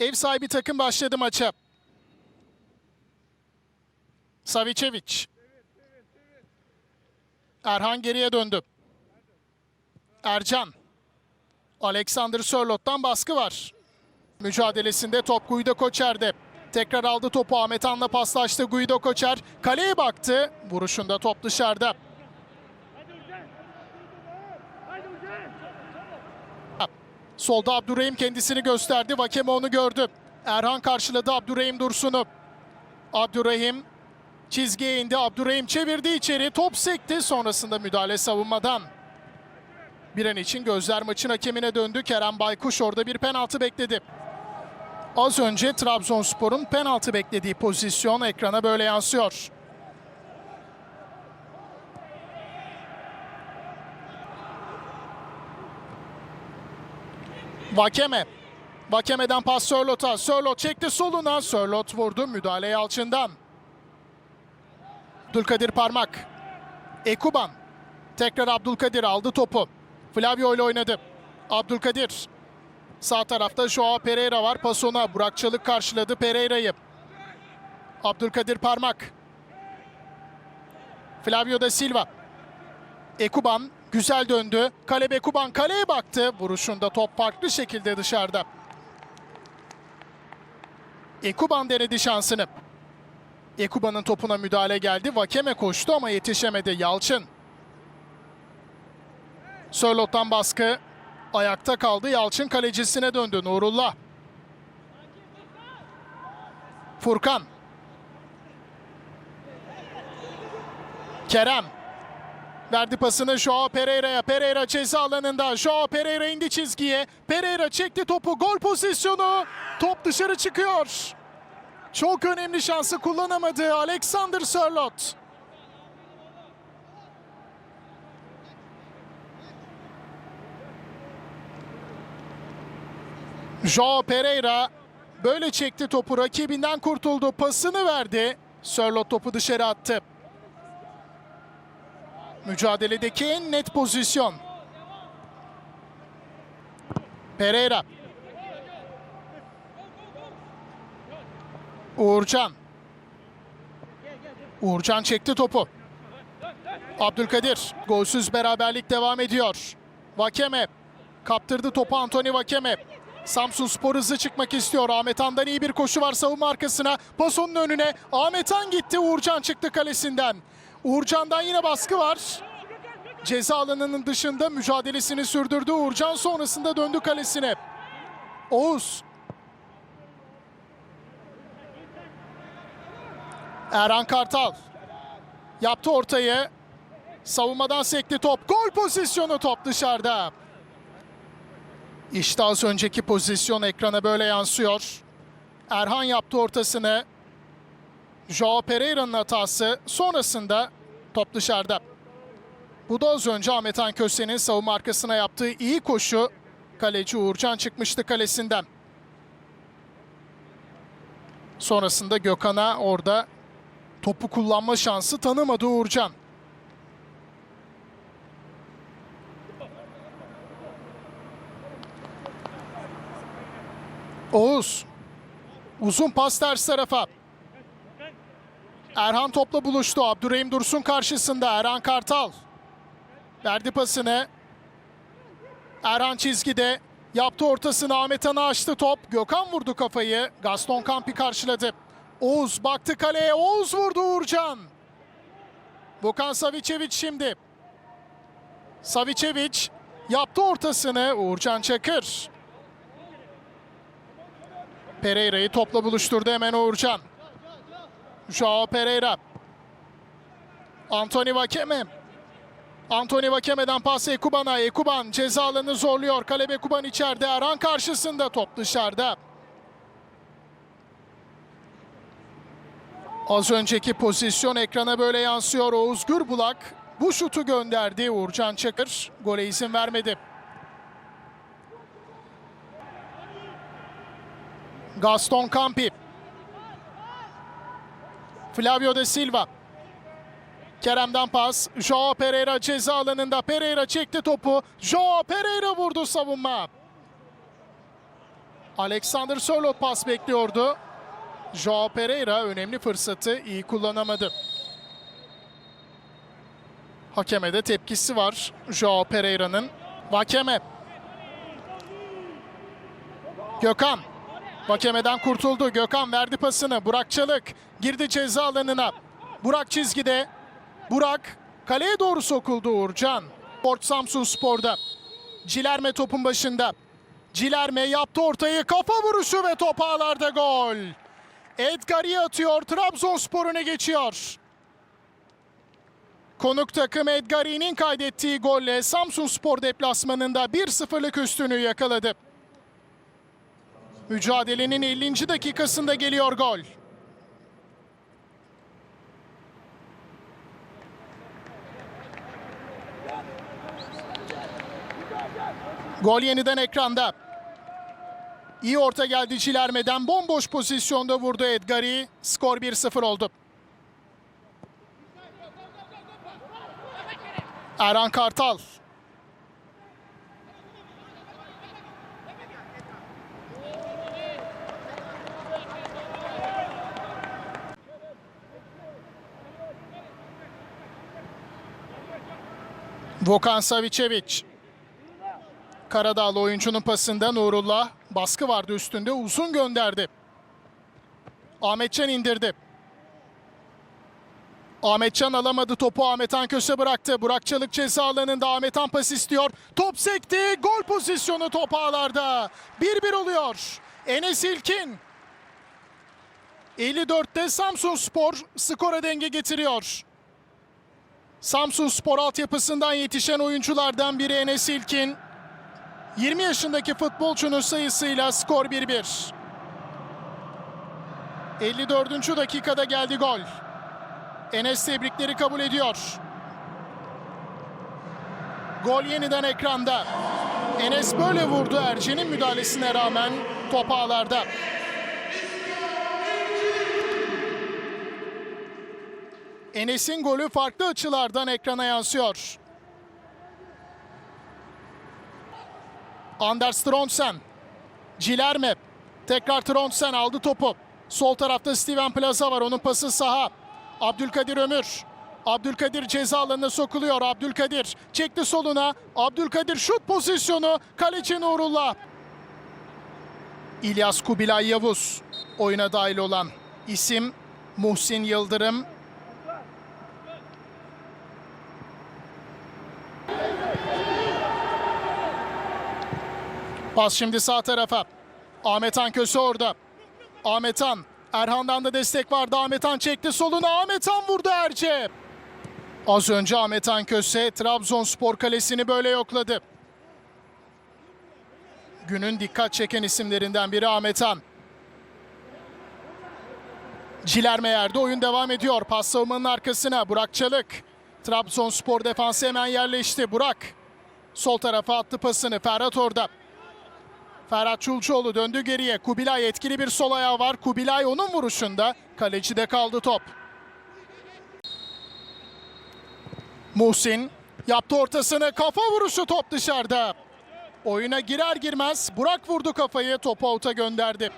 Ev sahibi takım başladı maça. Savicevic. Erhan geriye döndü. Ercan. Alexander Sörlot'tan baskı var. Mücadelesinde top Guido Koçer'de. Tekrar aldı topu Ahmet Han'la paslaştı Guido Koçer. Kaleye baktı. Vuruşunda top dışarıda. Solda Abdurrahim kendisini gösterdi. Vakeme onu gördü. Erhan karşıladı Abdurrahim Dursun'u. Abdurrahim çizgiye indi. Abdurrahim çevirdi içeri. Top sekti. Sonrasında müdahale savunmadan. Bir an için gözler maçın hakemine döndü. Kerem Baykuş orada bir penaltı bekledi. Az önce Trabzonspor'un penaltı beklediği pozisyon ekrana böyle yansıyor. Vakeme. Vakeme'den pas Sörlot'a. Sörlot çekti soluna. Sörlot vurdu. Müdahale Yalçın'dan. Abdülkadir Parmak. Ekuban. Tekrar Abdülkadir aldı topu. Flavio ile oynadı. Abdülkadir. Sağ tarafta Joao Pereira var. Pasona Burak Çalık karşıladı Pereira'yı. Abdülkadir Parmak. Flavio da Silva. Ekuban güzel döndü. Kalebe Ekuban kaleye baktı. Vuruşunda top farklı şekilde dışarıda. Ekuban denedi şansını. Ekuban'ın topuna müdahale geldi. Vakeme koştu ama yetişemedi Yalçın. Sörlot'tan baskı. Ayakta kaldı. Yalçın kalecisine döndü. Nurullah. Furkan. Kerem. Verdi pasını Joao Pereira'ya. Pereira ceza alanında. Joao Pereira indi çizgiye. Pereira çekti topu. Gol pozisyonu. Top dışarı çıkıyor. Çok önemli şansı kullanamadı Alexander Sörlot. Joao Pereira böyle çekti topu rakibinden kurtuldu. Pasını verdi. Sörlot topu dışarı attı. Mücadeledeki en net pozisyon. Pereira. Uğurcan. Uğurcan çekti topu. Abdülkadir. Golsüz beraberlik devam ediyor. Vakeme. Kaptırdı topu Antony Vakeme. Samsun Spor hızlı çıkmak istiyor. Ahmet Han'dan iyi bir koşu var savunma arkasına. Pas onun önüne. Ahmet Han gitti. Uğurcan çıktı kalesinden. Uğurcan'dan yine baskı var. Ceza alanının dışında mücadelesini sürdürdü. Uğurcan sonrasında döndü kalesine. Oğuz. Erhan Kartal. Yaptı ortayı. Savunmadan sekti top. Gol pozisyonu top dışarıda. İşte az önceki pozisyon ekrana böyle yansıyor. Erhan yaptı ortasını. Joao Pereira'nın hatası. Sonrasında top dışarıda. Bu da az önce Ahmet Han Köse'nin savunma arkasına yaptığı iyi koşu. Kaleci Uğurcan çıkmıştı kalesinden. Sonrasında Gökhan'a orada topu kullanma şansı tanımadı Uğurcan. Oğuz. Uzun pas ters tarafa. Erhan topla buluştu. Abdurrahim Dursun karşısında. Erhan Kartal. Verdi pasını. Erhan çizgide. Yaptı ortasını. Ahmet Han'a açtı top. Gökhan vurdu kafayı. Gaston Campi karşıladı. Oğuz baktı kaleye. Oğuz vurdu Uğurcan. Vukan Savicevic şimdi. Savicevic yaptı ortasını. Uğurcan Çakır. Pereira'yı topla buluşturdu hemen Uğurcan. Joao Pereira. Anthony Vakeme. Anthony Vakeme'den pas Ekuban'a. Ekuban ceza alanını zorluyor. Kalebe Ekuban içeride. Erhan karşısında top dışarıda. Az önceki pozisyon ekrana böyle yansıyor. Oğuz Gürbulak bu şutu gönderdi. Uğurcan Çakır gole izin vermedi. Gaston Campi. Flavio de Silva. Kerem'den pas. Joao Pereira ceza alanında. Pereira çekti topu. Joao Pereira vurdu savunma. Alexander Sörloth pas bekliyordu. Joao Pereira önemli fırsatı iyi kullanamadı. Hakeme de tepkisi var Joao Pereira'nın. Vakeme. Gökhan. Vakeme'den kurtuldu. Gökhan verdi pasını. Burak Çalık girdi ceza alanına. Burak çizgide. Burak kaleye doğru sokuldu Uğurcan. Port Samsun Spor'da. Cilerme topun başında. Cilerme yaptı ortayı. Kafa vuruşu ve top ağlarda gol. Edgar'i atıyor. Trabzonspor öne geçiyor. Konuk takım Edgari'nin kaydettiği golle Samsun Spor deplasmanında 1-0'lık üstünlüğü yakaladı. Mücadelenin 50. dakikasında geliyor gol. Gol yeniden ekranda. İyi orta geldi Cilerme'den. Bomboş pozisyonda vurdu Edgari. Skor 1-0 oldu. Erhan Kartal. Vokan Savicevic. Karadağlı oyuncunun pasında Nurullah baskı vardı üstünde uzun gönderdi. Ahmetcan indirdi. Ahmetcan alamadı topu Ahmetan köşe bıraktı. Burak Çalık ceza alanında Ahmetan pas istiyor. Top sekti. Gol pozisyonu top ağlarda. 1-1 oluyor. Enes İlkin. 54'te Samsun Spor skora denge getiriyor. Samsun Spor altyapısından yetişen oyunculardan biri Enes İlkin. 20 yaşındaki futbolcunun sayısıyla skor 1-1. 54. dakikada geldi gol. Enes tebrikleri kabul ediyor. Gol yeniden ekranda. Enes böyle vurdu Ercen'in müdahalesine rağmen top ağlarda. Enes'in golü farklı açılardan ekrana yansıyor. Anders Trondsen. Cilerme. Tekrar Trondsen aldı topu. Sol tarafta Steven Plaza var. Onun pası saha. Abdülkadir Ömür. Abdülkadir ceza alanına sokuluyor. Abdülkadir çekti soluna. Abdülkadir şut pozisyonu. Kaleci Nurullah. İlyas Kubilay Yavuz. Oyuna dahil olan isim Muhsin Yıldırım. Pas şimdi sağ tarafa. Ahmetan Köse orada. Ahmetan. Erhan'dan da destek vardı. Ahmetan çekti soluna. Ahmetan vurdu Erce. Az önce Ahmetan Köse Trabzonspor kalesini böyle yokladı. Günün dikkat çeken isimlerinden biri Ahmetan. Ciler Meyer'de oyun devam ediyor. Pas savunmanın arkasına Burak Çalık. Trabzonspor defansı hemen yerleşti. Burak sol tarafa attı pasını. Ferhat orada. Ferhat Çulçuoğlu döndü geriye. Kubilay etkili bir sol ayağı var. Kubilay onun vuruşunda. Kalecide kaldı top. Muhsin yaptı ortasını. Kafa vuruşu top dışarıda. Oyuna girer girmez Burak vurdu kafayı. Topu avuta gönderdi.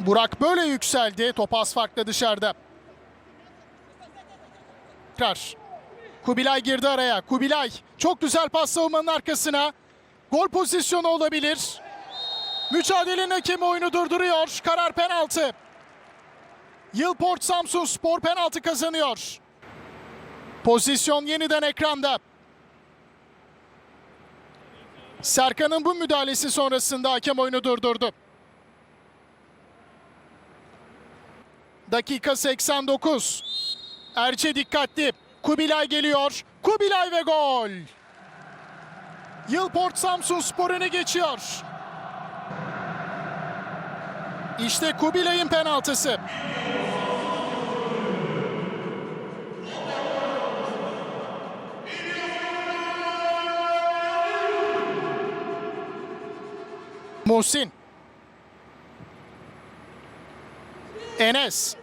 Burak böyle yükseldi. Top az farklı dışarıda. Kubilay girdi araya. Kubilay çok güzel pas savunmanın arkasına. Gol pozisyonu olabilir. Mücadelenin hakemi oyunu durduruyor. Karar penaltı. Yılport Samsun Spor penaltı kazanıyor. Pozisyon yeniden ekranda. Serkan'ın bu müdahalesi sonrasında hakem oyunu durdurdu. Dakika 89. Erçe dikkatli. Kubilay geliyor. Kubilay ve gol. Yılport Samsun Spor öne geçiyor. İşte Kubilay'ın penaltısı. Muhsin. Enes.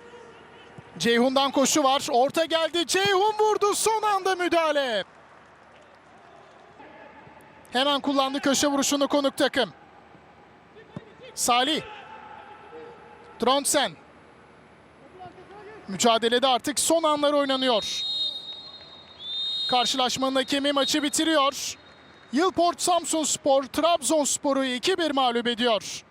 Ceyhun'dan koşu var. Orta geldi. Ceyhun vurdu. Son anda müdahale. Hemen kullandı köşe vuruşunu konuk takım. Salih. Trondsen. Mücadelede artık son anlar oynanıyor. Karşılaşmanın hakemi maçı bitiriyor. Yılport Samsunspor Trabzonspor'u 2-1 mağlup ediyor.